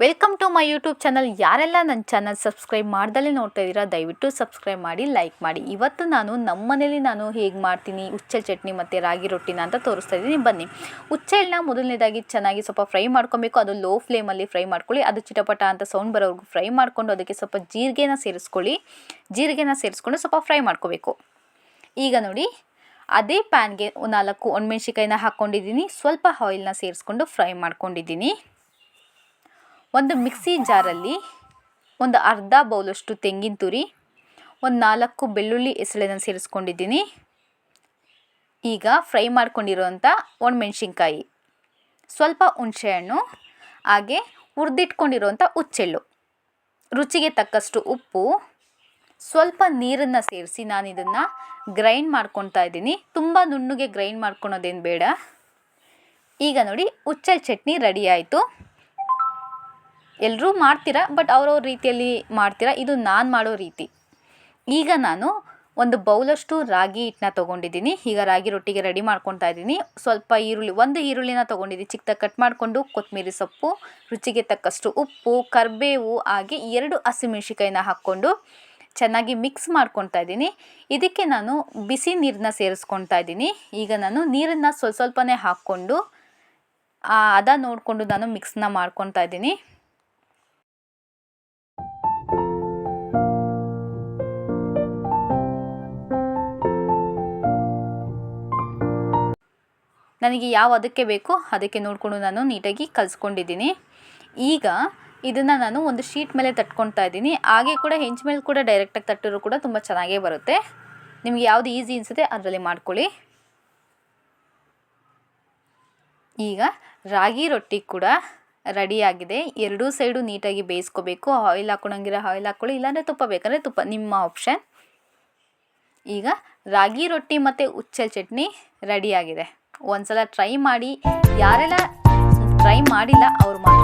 Welcome to my YouTube channel ಯಾರೆಲ್ಲ ನನ್ನ channel subscribe ಮಾಡ್ದಲೇ ನೋಡ್ತಾ ಇದ್ದೀರಾ, ದಯವಿಟ್ಟು ಸಬ್ಸ್ಕ್ರೈಬ್ ಮಾಡಿ ಲೈಕ್ ಮಾಡಿ. ಇವತ್ತು ನಾನು ನಮ್ಮ ಮನೇಲಿ ನಾನು ಹೇಗೆ ಮಾಡ್ತೀನಿ ಉಚ್ಚಲ್ ಚಟ್ನಿ ಮತ್ತು ರಾಗಿ ರೊಟ್ಟಿನ ಅಂತ ತೋರಿಸ್ತಾ ಇದ್ದೀನಿ. ಬನ್ನಿ. ಉಚ್ಚೆಳ್ಳನ್ನ ಮೊದಲನೇದಾಗಿ ಚೆನ್ನಾಗಿ ಸ್ವಲ್ಪ ಫ್ರೈ ಮಾಡ್ಕೊಬೇಕು. ಅದು ಲೋ ಫ್ಲೇಮಲ್ಲಿ ಫ್ರೈ ಮಾಡ್ಕೊಳ್ಳಿ. ಅದು ಚಿಟಪಟ ಅಂತ ಸೌಂಡ್ ಬರೋವರೆಗೂ ಫ್ರೈ ಮಾಡಿಕೊಂಡು ಅದಕ್ಕೆ ಸ್ವಲ್ಪ ಜೀರಿಗೆನ ಸೇರಿಸ್ಕೊಳ್ಳಿ. ಜೀರಿಗೆನ ಸೇರಿಸ್ಕೊಂಡು ಸ್ವಲ್ಪ ಫ್ರೈ ಮಾಡ್ಕೋಬೇಕು. ಈಗ ನೋಡಿ, ಅದೇ ಪ್ಯಾನ್ಗೆ ನಾಲ್ಕು ಒಣಮೆಣ್ಸಿಕಾಯಿನ ಹಾಕ್ಕೊಂಡಿದ್ದೀನಿ. ಸ್ವಲ್ಪ ಆಯಿಲ್ನ ಸೇರಿಸ್ಕೊಂಡು ಫ್ರೈ ಮಾಡ್ಕೊಂಡಿದ್ದೀನಿ. ಒಂದು ಮಿಕ್ಸಿ ಜಾರಲ್ಲಿ ಒಂದು ಅರ್ಧ ಬೌಲಷ್ಟು ತೆಂಗಿನ ತುರಿ, ಒಂದು ನಾಲ್ಕು ಬೆಳ್ಳುಳ್ಳಿ ಹೆಸಳನ್ನು ಸೇರಿಸ್ಕೊಂಡಿದ್ದೀನಿ. ಈಗ ಫ್ರೈ ಮಾಡ್ಕೊಂಡಿರೋಂಥ ಒಣಮೆಣ್ಸಿನ್ಕಾಯಿ. ಸ್ವಲ್ಪ ಹುಣಸೆಹಣ್ಣು ಹಾಗೆ ಹುರಿದಿಟ್ಕೊಂಡಿರೋಂಥ ಹುಚ್ಚೆಳ್ಳು. ರುಚಿಗೆ ತಕ್ಕಷ್ಟು ಉಪ್ಪು, ಸ್ವಲ್ಪ ನೀರನ್ನು ಸೇರಿಸಿ ನಾನು ಇದನ್ನು ಗ್ರೈಂಡ್ ಮಾಡ್ಕೊತಾ ಇದ್ದೀನಿ. ತುಂಬ ನುಣ್ಣಗೆ ಗ್ರೈಂಡ್ ಮಾಡ್ಕೊಳೋದೇನು ಬೇಡ. ಈಗ ನೋಡಿ, ಹುಚ್ಚೆಳ್ಳು ಚಟ್ನಿ ರೆಡಿ ಆಯಿತು. ಎಲ್ಲರೂ ಮಾಡ್ತೀರಾ, ಬಟ್ ಅವ್ರವ್ರ ರೀತಿಯಲ್ಲಿ ಮಾಡ್ತೀರಾ, ಇದು ನಾನು ಮಾಡೋ ರೀತಿ. ಈಗ ನಾನು ಒಂದು ಬೌಲಷ್ಟು ರಾಗಿ ಹಿಟ್ಟನ್ನ ತೊಗೊಂಡಿದ್ದೀನಿ. ಈಗ ರಾಗಿ ರೊಟ್ಟಿಗೆ ರೆಡಿ ಮಾಡ್ಕೊತಾ ಇದ್ದೀನಿ. ಸ್ವಲ್ಪ ಈರುಳ್ಳಿ, ಒಂದು ಈರುಳ್ಳಿನ ತೊಗೊಂಡಿದ್ದೀನಿ. ಚಿಕ್ಕದಾಗಿ ಕಟ್ ಮಾಡಿಕೊಂಡು ಕೊತ್ತಂಬರಿ ಸೊಪ್ಪು, ರುಚಿಗೆ ತಕ್ಕಷ್ಟು ಉಪ್ಪು, ಕರಿಬೇವು, ಹಾಗೆ ಎರಡು ಹಸಿಮೆಣ್ಸಿಕಾಯಿನ ಹಾಕ್ಕೊಂಡು ಚೆನ್ನಾಗಿ ಮಿಕ್ಸ್ ಮಾಡ್ಕೊತಾ ಇದ್ದೀನಿ. ಇದಕ್ಕೆ ನಾನು ಬಿಸಿ ನೀರನ್ನ ಸೇರಿಸ್ಕೊತಾ ಇದ್ದೀನಿ. ಈಗ ನಾನು ನೀರನ್ನು ಸ್ವಲ್ಪ ಸ್ವಲ್ಪನೇ ಹಾಕ್ಕೊಂಡು ಅದ ನೋಡಿಕೊಂಡು ನಾನು ಮಿಕ್ಸನ್ನ ಮಾಡ್ಕೊತಾ ಇದ್ದೀನಿ. ನನಗೆ ಯಾವ ಅದಕ್ಕೆ ಬೇಕೋ ಅದಕ್ಕೆ ನೋಡಿಕೊಂಡು ನಾನು ನೀಟಾಗಿ ಕಲಿಸ್ಕೊಂಡಿದ್ದೀನಿ. ಈಗ ಇದನ್ನು ನಾನು ಒಂದು ಶೀಟ್ ಮೇಲೆ ತಟ್ಕೊಳ್ತಾ ಇದ್ದೀನಿ. ಹಾಗೆ ಕೂಡ ಹೆಂಚ ಮೇಲೆ ಕೂಡ ಡೈರೆಕ್ಟಾಗಿ ತಟ್ಟಿದ್ರು ಕೂಡ ತುಂಬ ಚೆನ್ನಾಗೇ ಬರುತ್ತೆ. ನಿಮಗೆ ಯಾವುದು ಈಸಿ ಅನಿಸುತ್ತೆ ಅದರಲ್ಲಿ ಮಾಡ್ಕೊಳ್ಳಿ. ಈಗ ರಾಗಿ ರೊಟ್ಟಿ ಕೂಡ ರೆಡಿಯಾಗಿದೆ ಎರಡೂ ಸೈಡು ನೀಟಾಗಿ ಬೇಯಿಸ್ಕೋಬೇಕು. ಆಯಿಲ್ ಹಾಕೊಂಡಂಗಿರ ಆಯಿಲ್ ಹಾಕ್ಕೊಳ್ಳಿ ಇಲ್ಲಾಂದರೆ ತುಪ್ಪ ಬೇಕಂದರೆ ತುಪ್ಪ, ನಿಮ್ಮ ಆಪ್ಷನ್ ಈಗ ರಾಗಿ ರೊಟ್ಟಿ ಮತ್ತು ಉಚ್ಚಲ್ ಚಟ್ನಿ ರೆಡಿಯಾಗಿದೆ ಒಂದ್ಸಲ ಟ್ರೈ ಮಾಡಿ ಯಾರೆಲ್ಲ ಟ್ರೈ ಮಾಡಿಲ್ಲ ಅವ್ರು ಮಾತ್ರ